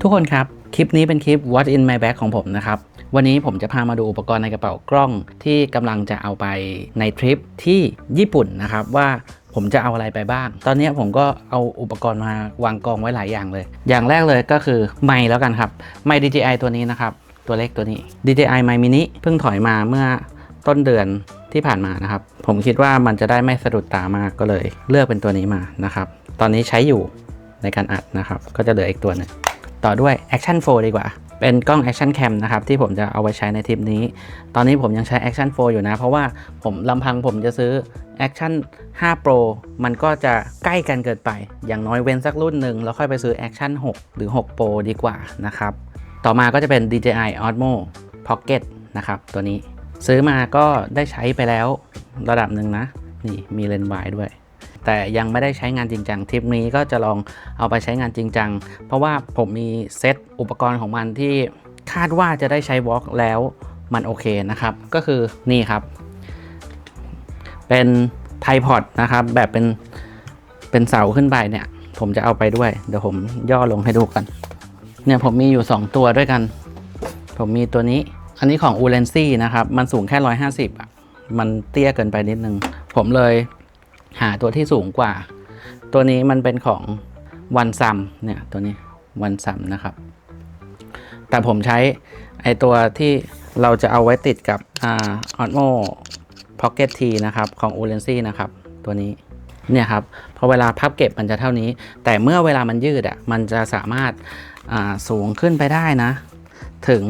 ทุกคนครับ คลิปนี้เป็นคลิป What in my bag ของผมนะครับ วันนี้ผมจะพามาดูอุปกรณ์ในกระเป๋ากล้องที่กำลังจะเอาไปในทริปที่ญี่ปุ่นนะครับว่าผมจะเอาอะไรไปบ้าง ตอนนี้ผมก็เอาอุปกรณ์มาวางกองไว้หลายอย่างเลย อย่างแรกเลยก็คือไมค์แล้วกันครับ ไมค์ DJI ตัวนี้นะครับ ตัวเล็กตัวนี้ DJI Mic Mini เพิ่งถอยมาเมื่อต้นเดือนที่ผ่านมานะครับ ผมคิดว่ามันจะได้ไม่สะดุดตามากก็เลย เลือกเป็นตัวนี้มานะครับ ตอนนี้ใช้อยู่ ในการอัดนะครับ ก็จะเหลืออีกตัวหนึงต่อด้วย Action 4 ดีกว่า เป็นกล้อง Action Cam นะครับที่ผมจะเอาไว้ใช้ในทริปนี้ ตอนนี้ผมยังใช้ Action 4 อยู่นะ เพราะว่าผมลำพังผมจะซื้อ Action 5 Pro มันก็จะใกล้กันเกินไป อย่างน้อยเว้นสักรุ่นหนึ่งแล้วค่อยไปซื้อ Action 6 หรือ 6 Pro ดีกว่านะครับ ต่อมาก็จะเป็น DJI Osmo Pocket นะครับตัวนี้ซื้อมาก็ได้ใช้ไปแล้วระดับหนึ่งนะ นี่มีเลนส์วายด้วย แต่ยังไม่ได้ใช้งานจริงจังทริปนี้ก็จะลองเอาไปใช้งานจริงจัง เพราะว่าผมมีเซตอุปกรณ์ของมันที่คาดว่าจะได้ใช้วอล์กแล้วมันโอเคนะครับ ก็คือนี่ครับ เป็นไทพอดนะครับ แบบเป็นเป็นเสาขึ้นไปเนี่ย ผมจะเอาไปด้วย เดี๋ยวผมย่อลงให้ดูกัน เนี่ยผมมีอยู่ 2 ตัวด้วยกัน ผมมีตัวนี้ อันนี้ของ u l e n c y นะครับ มันสูงแค่ 150อะมันเตี้ยเกินไปนิดนึง ผมเลย หาตัวที่สูงกว่า ตัวนี้มันเป็นของวันซัมเนี่ยตัวนี้วันซัมนะครับ แต่ผมใช้ไอตัวที่เราจะเอาไว้ติดกับอ่า Osmo Pocket T นะครับของ u l e n c y นะครับตัวนี้เนี่ยครับพอเวลาพับเก็บมันจะเท่านี้ แต่เมื่อเวลามันยืดอะมันจะสามารถาสูงขึ้นไปได้นะ ถึง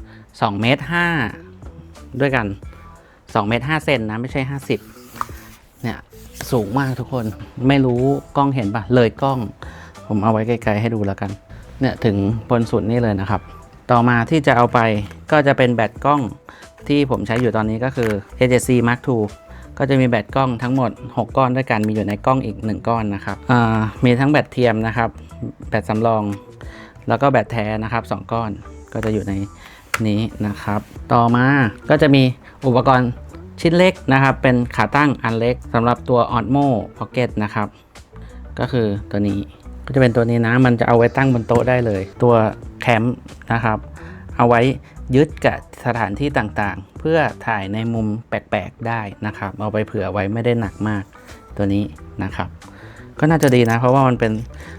2เมตร5ด้วยกัน2เมตร5เซนนะไม่ใช่ 50เนี่ย สูงมากทุกคนไม่รู้กล้องเห็นปะเลยกล้อง ผมเอาไว้ไกลๆให้ดูแล้วกัน เนี่ยถึงบนสุดนี่เลยนะครับ ต่อมาที่จะเอาไปก็จะเป็นแบตกล้องที่ผมใช้อยู่ตอนนี้ก็คือ AJC Mark II ก็จะมีแบตกล้องทั้งหมด 6 ก้อนด้วยกันมีอยู่ในกล้องอีก 1 ก้อนนะครับมีทั้งแบตเทียมนะครับ แบตสำรอง แล้วก็แบตแท้นะครับ 2 ก้อนก็จะอยู่ในนี้นะครับ ต่อมาก็จะมีอุปกรณ์ ชิ้นเล็กนะครับ เป็นขาตั้งอันเล็กสำหรับตัว Osmo Pocket นะครับ ก็คือตัวนี้ก็จะเป็นตัวนี้นะ มันจะเอาไว้ตั้งบนโต๊ะได้เลย ตัวแคมป์นะครับ เอาไว้ยึดกับสถานที่ต่างๆ เพื่อถ่ายในมุมแปลกๆได้นะครับ เอาไปเผื่อไว้ไม่ได้หนักมากตัวนี้นะครับ ก็น่าจะดีนะ เพราะว่ามันเป็น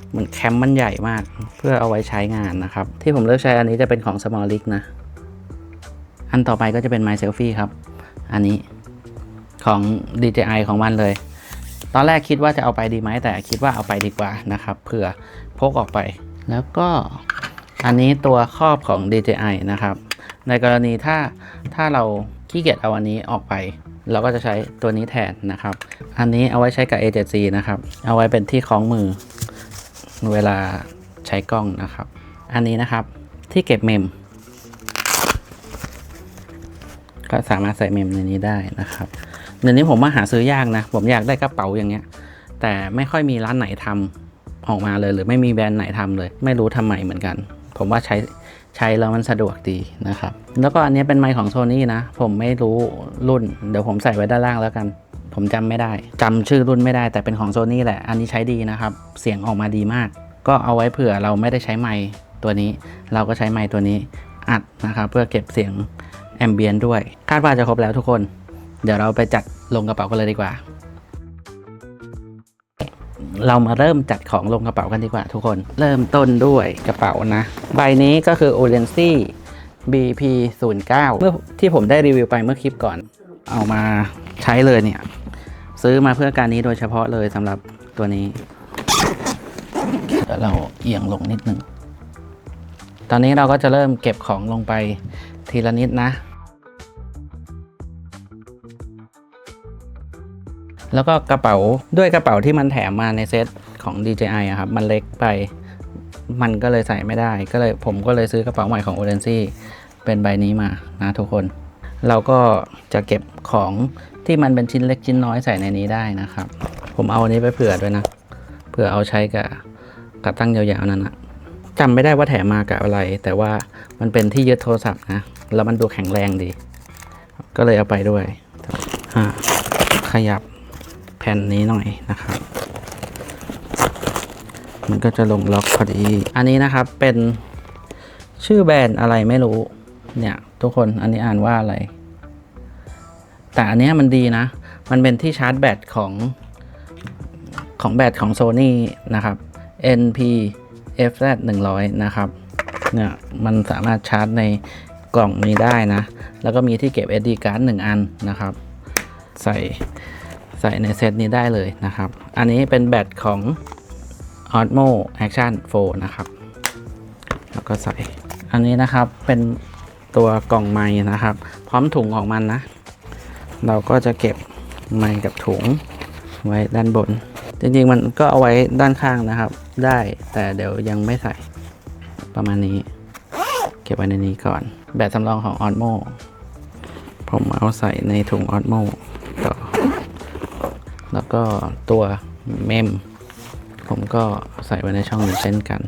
เหมือนแคมป์มันใหญ่มาก เพื่อเอาไว้ใช้งานนะครับ ที่ผมเลือกใช้อันนี้จะเป็นของ Small l i g นะ อันต่อไปก็จะเป็น My Selfie ครับ อันนี้ของ DJI ของมันเลย ตอนแรกคิดว่าจะเอาไปดีไหมแต่คิดว่าเอาไปดีกว่านะครับเผื่อพกออกไป แล้วก็อันนี้ตัวครอบของ DJI นะครับ ในกรณีถ้าถ้าเราขี้เกียจเอาอันนี้ออกไป เราก็จะใช้ตัวนี้แทนนะครับ อันนี้เอาไว้ใช้กับ A7C นะครับ เอาไว้เป็นที่คล้องมือ เวลาใช้กล้องนะครับ อันนี้นะครับที่เก็บเมม ก็สามารถใส่เมมในนี้ได้นะครับเดี๋ยวนี้ผมว่าหาซื้อยากนะ ผมอยากได้กระเป๋าอย่างเงี้ย แต่ไม่ค่อยมีร้านไหนทำออกมาเลย หรือไม่มีแบรนด์ไหนทำเลย ไม่รู้ทำไมเหมือนกัน ผมว่าใช้ใช้แล้วมันสะดวกดีนะครับ แล้วก็อันนี้เป็นไมค์ของโซนี่นะ ผมไม่รู้รุ่น เดี๋ยวผมใส่ไว้ด้านล่างแล้วกัน ผมจำไม่ได้จำชื่อรุ่นไม่ได้ แต่เป็นของโซนี่แหละ อันนี้ใช้ดีนะครับ เสียงออกมาดีมาก ก็เอาไว้เผื่อเราไม่ได้ใช้ไมค์ตัวนี้ เราก็ใช้ไมค์ตัวนี้อัดนะครับ เพื่อเก็บเสียง แอมเบียนด้วย คาดว่าจะครบแล้วทุกคน เดี๋ยวเราไปจัดลงกระเป๋ากันเลยดีกว่า เรามาเริ่มจัดของลงกระเป๋ากันดีกว่าทุกคน เริ่มต้นด้วยกระเป๋านะ ใบนี้ก็คือ o l e n c y BP 0 9เมื่อที่ผมได้รีวิวไปเมื่อคลิปก่อน เอามาใช้เลยเนี่ย ซื้อมาเพื่อการนี้โดยเฉพาะเลยสำหรับตัวนี้เดี๋ยวเราเอียงลงนิดนึง ตอนนี้เราก็จะเริ่มเก็บของลงไป ทีละนิดนะ แล้วก็กระเป๋าด้วยกระเป๋าที่มันแถมมาในเซตของ DJI อะครับ มันเล็กไปมันก็เลยใส่ไม่ได้ ก็เลยผมก็เลยซื้อกระเป๋าใหม่ของ o r e n c y เป็นใบนี้มานะทุกคน เราก็จะเก็บของที่มันเป็นชิ้นเล็กชิ้นน้อยใส่ในนี้ได้นะครับ ผมเอาอันนี้ไปเผื่อด้วยนะ เผื่อเอาใช้กับกับตั้งยาวๆนั่นนะ จำไม่ได้ว่าแถมมากับอะไร แต่ว่ามันเป็นที่ยึดโทรศัพท์นะ แล้วมันดูแข็งแรงดี ก็เลยเอาไปด้วยขยับแผ่นนี้หน่อยนะครับมันก็จะลงล็อกพอดี อันนี้นะครับเป็นชื่อแบรนด์อะไรไม่รู้ เนี่ย ทุกคนอันนี้อ่านว่าอะไร แต่อันนี้มันดีนะ มันเป็นที่ชาร์จแบตของของแบตของ Sony นะครับ NP FZ 100 นะครับ เนี่ยมันสามารถชาร์จในกล่องนี้ได้นะ แล้วก็มีที่เก็บ SD card 1 อันนะครับ ใส่ใส่ในเซตนี้ได้เลยนะครับ อันนี้เป็นแบตของ Osmo Action 4 นะครับ แล้วก็ใส่ อันนี้นะครับเป็นตัวกล่องไม้นะครับ พร้อมถุงของมันนะ เราก็จะเก็บไม้กับถุงไว้ด้านบน จริงๆมันก็เอาไว้ด้านข้างนะครับ ได้แต่เดี๋ยวยังไม่ใส่ประมาณนี้ เก็บไว้ในนี้ก่อน แบตสำรองของ Osmo ผมเอาใส่ในถุง Osmo ต่อแล้วก็ตัวเมม ผมก็ใส่ไว้ในช่องนี้เช่นกัน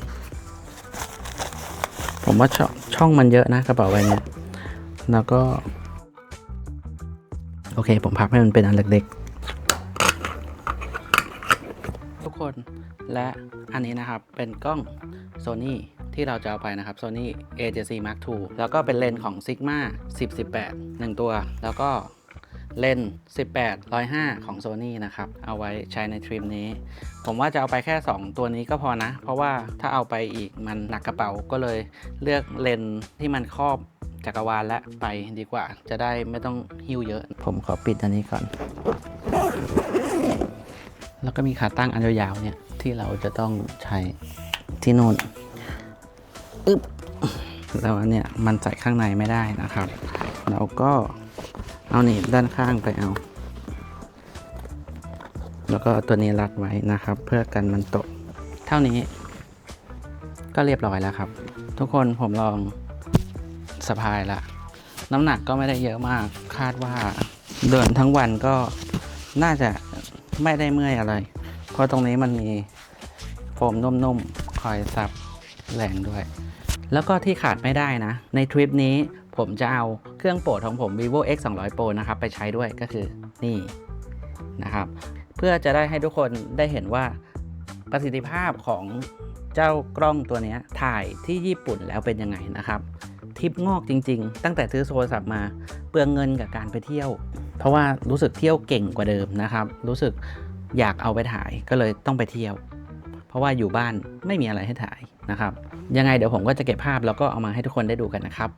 ผมว่าช่องช่องมันเยอะนะกระเป๋าใบนี้แล้วก็ โอเค ผมพับให้มันเป็นอันเล็กๆ ทุก คน และอันนี้นะครับเป็นกล้อง Sony ที่เราจะเอาไปนะครับ Sony A7C Mark II แล้วก็เป็นเลนส์ของ Sigma 10 18 1 ตัว แล้วก็เลนส์18 105 ของ Sony นะครับ เอาไว้ใช้ในทริปนี้ ผมว่าจะเอาไปแค่ 2 ตัวนี้ก็พอนะ เพราะว่าถ้าเอาไปอีกมันหนักกระเป๋าก็เลยเลือกเลนส์ที่มันครอบจักรวาลและไปดีกว่า จะได้ไม่ต้องหิ้วเยอะ ผมขอปิดอันนี้ก่อน แล้วก็มีขาตั้งอันยาวๆเนี่ย ที่เราจะต้องใช้ที่นู่นอึ๊บแล้วเนี่ยมันใส่ข้างในไม่ได้นะครับ เราก็เอาหนีบด้านข้างไปเอา แล้วก็ตัวนี้รัดไว้นะครับ เพื่อกันมันตก เท่านี้ ก็เรียบร้อยแล้วครับ ทุกคนผมลองสะพายละน้ำหนักก็ไม่ได้เยอะมาก คาดว่าเดินทั้งวันก็น่าจะ ไม่ได้เมื่อยอะไร เพราะตรงนี้มันมีโฟมนุ่มๆ คอยซับแรงด้วย แล้วก็ที่ขาดไม่ได้นะ ในทริปนี้ผมจะเอาเครื่องโปรดของผม vivo x 2 0 0 pro นะครับ ไปใช้ด้วยก็คือนี่นะครับ เพื่อจะได้ให้ทุกคนได้เห็นว่าประสิทธิภาพของเจ้ากล้องตัวนี้ถ่ายที่ญี่ปุ่นแล้วเป็นยังไงนะครับ ทิปงอกจริง ๆ ตั้งแต่ซื้อโทรศัพท์มา เปลืองเงินกับการไปเที่ยว เพราะว่ารู้สึกเที่ยวเก่งกว่าเดิมนะครับ รู้สึกอยากเอาไปถ่ายก็เลยต้องไปเที่ยว เพราะว่าอยู่บ้านไม่มีอะไรให้ถ่ายนะครับ ยังไงเดี๋ยวผมก็จะเก็บภาพแล้วก็เอามาให้ทุกคนได้ดูกันนะครับ